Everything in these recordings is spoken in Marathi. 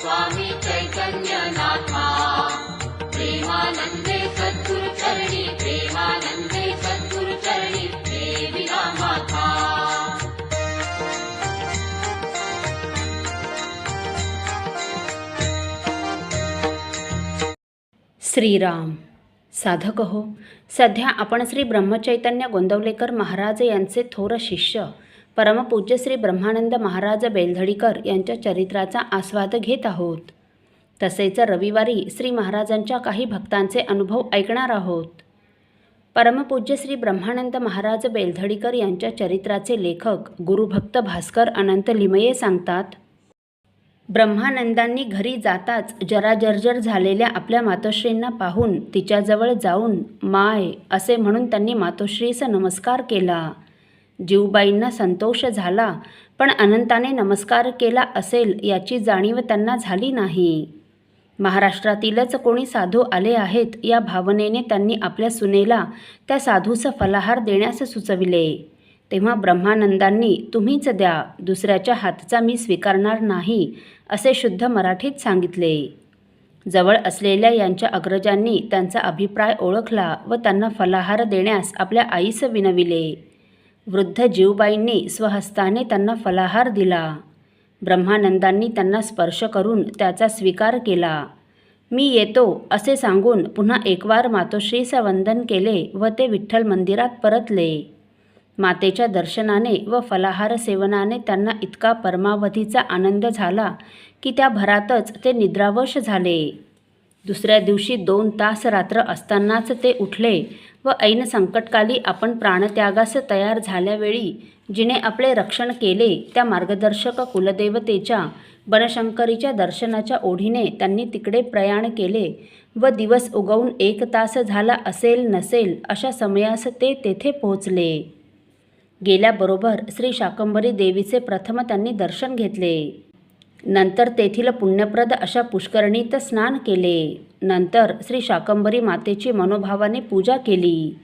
स्वामी चैतन्यनाथा प्रेमानन्दे सद्गुरुचरणी प्रेमानन्दे सद्गुरुचरणी देविना माता श्रीराम। साधक हो सध्या आपण श्री ब्रह्मचैतन्य गोंदवलेकर महाराज यांचे थोर शिष्य परमपूज्य श्री ब्रह्मानंद महाराज बेलधडीकर यांच्या चरित्राचा आस्वाद घेत आहोत. तसेच रविवारी श्री महाराजांच्या काही भक्तांचे अनुभव ऐकणार आहोत. परमपूज्य श्री ब्रह्मानंद महाराज बेलधडीकर यांच्या चरित्राचे लेखक गुरुभक्त भास्कर अनंत लिमये सांगतात ब्रह्मानंदांनी घरी जाताच जराजर्जर झालेल्या आपल्या मातोश्रींना पाहून तिच्याजवळ जाऊन माय असे म्हणून त्यांनी मातोश्रीचा नमस्कार केला. जीवबाईंना संतोष झाला पण अनंताने नमस्कार केला असेल याची जाणीव त्यांना झाली नाही. महाराष्ट्रातीलच कोणी साधू आले आहेत या भावनेने त्यांनी आपल्या सुनेला त्या साधूचं फलाहार देण्यास सुचविले. तेव्हा ब्रह्मानंदांनी तुम्हीच द्या दुसऱ्याच्या हातचा मी स्वीकारणार नाही असे शुद्ध मराठीत सांगितले. जवळ असलेल्या यांच्या अग्रजांनी त्यांचा अभिप्राय ओळखला व त्यांना फलाहार देण्यास आपल्या आईस विनविले. वृद्ध जीवबाईंनी स्वहस्ताने त्यांना फलाहार दिला. ब्रह्मानंदांनी त्यांना स्पर्श करून त्याचा स्वीकार केला. मी येतो असे सांगून पुन्हा एकवार मातोश्रीचं वंदन केले व ते विठ्ठल मंदिरात परतले. मातेच्या दर्शनाने व फलाहार सेवनाने त्यांना इतका परमावधीचा आनंद झाला की त्या भरातच ते निद्रावश झाले. दुसऱ्या दिवशी दोन तास रात्र असतानाच ते उठले व ऐन संकटकाली आपण प्राणत्यागास तयार झाल्यावेळी जिने आपले रक्षण केले त्या मार्गदर्शक कुलदेवतेच्या बनशंकरीच्या दर्शनाच्या ओढीने त्यांनी तिकडे प्रयाण केले व दिवस उगवून एक तास झाला असेल नसेल अशा समयास ते तेथे पोहोचले. गेल्याबरोबर श्री शाकंभरी देवीचे प्रथम त्यांनी दर्शन घेतले. नंतर तेथील पुण्यप्रद अशा पुष्करणीत स्नान केले. नंतर श्री शाकंभरी मातेची मनोभावाने पूजा केली.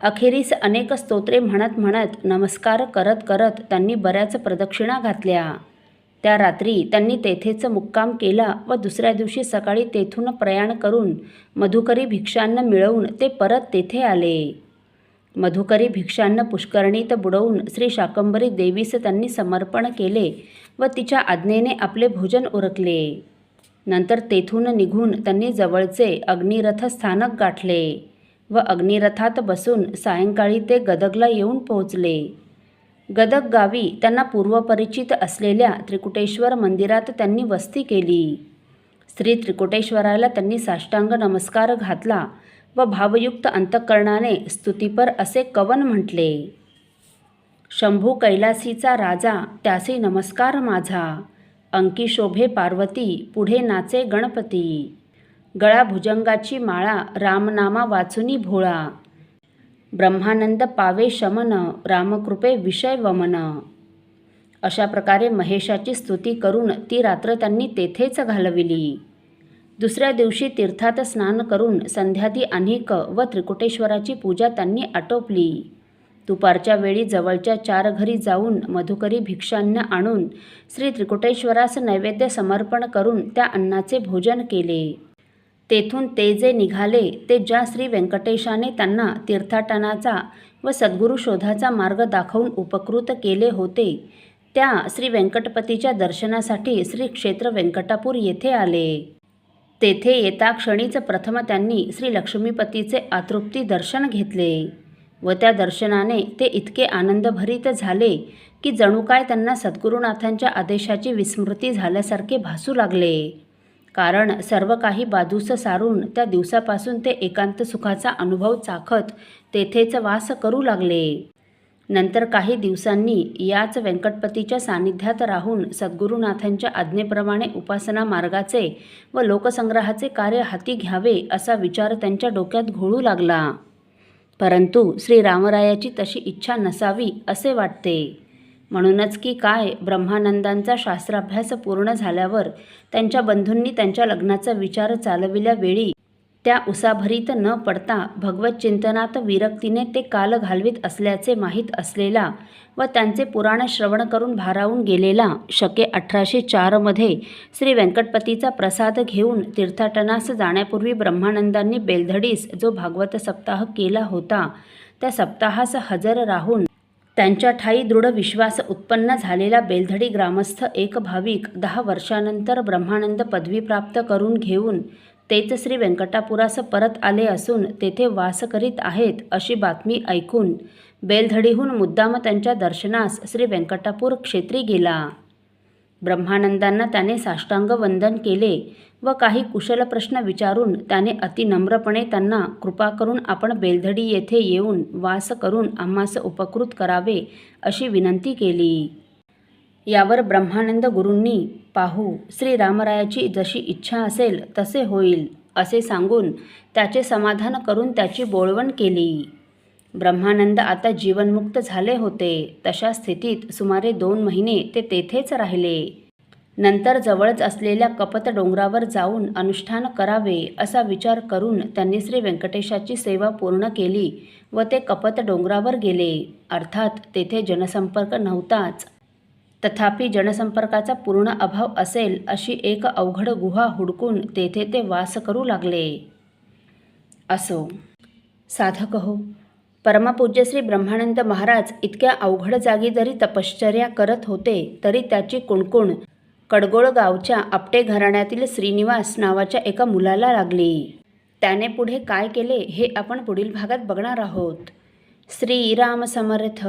अखेरीस अनेक स्तोत्रे म्हणत म्हणत नमस्कार करत करत त्यांनी बऱ्याच प्रदक्षिणा घातल्या. त्या रात्री त्यांनी तेथेच मुक्काम केला व दुसऱ्या दिवशी सकाळी तेथून प्रयाण करून मधुकरी भिक्षांना मिळवून ते परत तेथे आले. मधुकरी भिक्षांना पुष्करणीत बुडवून श्री शाकंभरी देवीस त्यांनी समर्पण केले. व तिच्या आज्ञेने आपले भोजन उरकले. नंतर तेथून निघून त्यांनी जवळचे अग्निरथ स्थानक गाठले व अग्निरथात बसून सायंकाळी ते गदगला येऊन पोहोचले. गदग गावी त्यांना पूर्वपरिचित असलेल्या त्रिकुटेश्वर मंदिरात त्यांनी वस्ती केली. श्री त्रिकुटेश्वराला त्यांनी साष्टांग नमस्कार घातला व भावयुक्त अंतःकरणाने स्तुतीपर असे कवन म्हटले. शंभू कैलासीचा राजा त्यासी नमस्कार माझा. अंकी शोभे पार्वती पुढे नाचे गणपती. गळा भुजंगाची माळा रामनामा वाचुनी भोळा. ब्रह्मानंद पावे शमन रामकृपे विषय वमन. अशा प्रकारे महेशाची स्तुती करून ती रात्र त्यांनी तेथेच घालविली. दुसऱ्या दिवशी तीर्थात स्नान करून संध्यादी अनेक व त्रिकुटेश्वराची पूजा त्यांनी आटोपली. दुपारच्या वेळी जवळच्या चार घरी जाऊन मधुकरी भिक्षांना आणून श्री त्रिकुटेश्वरास नैवेद्य समर्पण करून त्या अन्नाचे भोजन केले. तेथून ते जे निघाले ते ज्या श्री व्यंकटेशाने त्यांना तीर्थाटनाचा व सद्गुरू शोधाचा मार्ग दाखवून उपकृत केले होते त्या श्री व्यंकटपतीच्या दर्शनासाठी श्री क्षेत्र व्यंकटापूर येथे आले. तेथे येता क्षणीच प्रथम त्यांनी श्री लक्ष्मीपतीचे आतृप्ती दर्शन घेतले. व त्या दर्शनाने ते इतके आनंदभरित झाले की जणू काय त्यांना सद्गुरुनाथांच्या आदेशाची विस्मृती झाल्यासारखे भासू लागले. कारण सर्व काही बाजूस सारून त्या दिवसापासून ते एकांत सुखाचा अनुभव चाखत तेथेच वास करू लागले. नंतर काही दिवसांनी याच व्यंकटपतीच्या सान्निध्यात राहून सद्गुरुनाथांच्या आज्ञेप्रमाणे उपासना मार्गाचे व लोकसंग्रहाचे कार्य हाती घ्यावे असा विचार त्यांच्या डोक्यात घोळू लागला. परंतु श्रीरामरायाची तशी इच्छा नसावी असे वाटते. म्हणूनच की काय ब्रह्मानंदांचा शास्त्राभ्यास पूर्ण झाल्यावर त्यांच्या बंधूंनी त्यांच्या लग्नाचा विचार चालविल्या वेळी त्या उसाभरीत न पडता भगवत चिंतनात विरक्तीने ते काल घालवीत असल्याचे माहीत असलेला व त्यांचे पुराण श्रवण करून भारावून गेलेला शके अठराशे चारमध्ये श्री व्यंकटपतीचा प्रसाद घेऊन तीर्थाटनास जाण्यापूर्वी ब्रह्मानंदांनी बेलधडीस जो भागवत सप्ताह केला होता त्या सप्ताहास हजर राहून त्यांच्या ठाई दृढ विश्वास उत्पन्न झालेला बेलधडी ग्रामस्थ एक भाविक दहा वर्षानंतर ब्रह्मानंद पदवी प्राप्त करून घेऊन तेच श्री व्यंकटापुरास परत आले असून तेथे वास करीत आहेत अशी बातमी ऐकून बेलधडीहून मुद्दाम त्यांच्या दर्शनास श्री व्यंकटापूर क्षेत्री गेला. ब्रह्मानंदांना त्याने साष्टांग वंदन केले व काही कुशल प्रश्न विचारून त्याने अतिनम्रपणे त्यांना कृपा करून आपण बेलधडी येथे येऊन वास करून आम्हास उपकृत करावे अशी विनंती केली. यावर ब्रह्मानंद गुरूंनी पाहू श्रीरामरायाची जशी इच्छा असेल तसे होईल असे सांगून त्याचे समाधान करून त्याची बोळवण केली. ब्रह्मानंद आता जीवनमुक्त झाले होते. तशा स्थितीत सुमारे दोन महिने ते तेथेच राहिले. नंतर जवळच असलेल्या कपत डोंगरावर जाऊन अनुष्ठान करावे असा विचार करून त्यांनी श्री व्यंकटेशाची सेवा पूर्ण केली व ते कपत डोंगरावर गेले. अर्थात तेथे जनसंपर्क नव्हताच. तथापि जनसंपर्काचा पूर्ण अभाव असेल अशी एक अवघड गुहा हुडकून तेथे ते वास करू लागले. असो. साधक हो. परमपूज्य श्री ब्रह्मानंद महाराज इतक्या अवघड जागी जरी तपश्चर्या करत होते तरी त्याची कुणकुण कडगोळ गावच्या आपटे घराण्यातील श्रीनिवास नावाच्या एका मुलाला लागली. त्याने पुढे काय केले हे आपण पुढील भागात बघणार आहोत. श्रीराम समर्थ.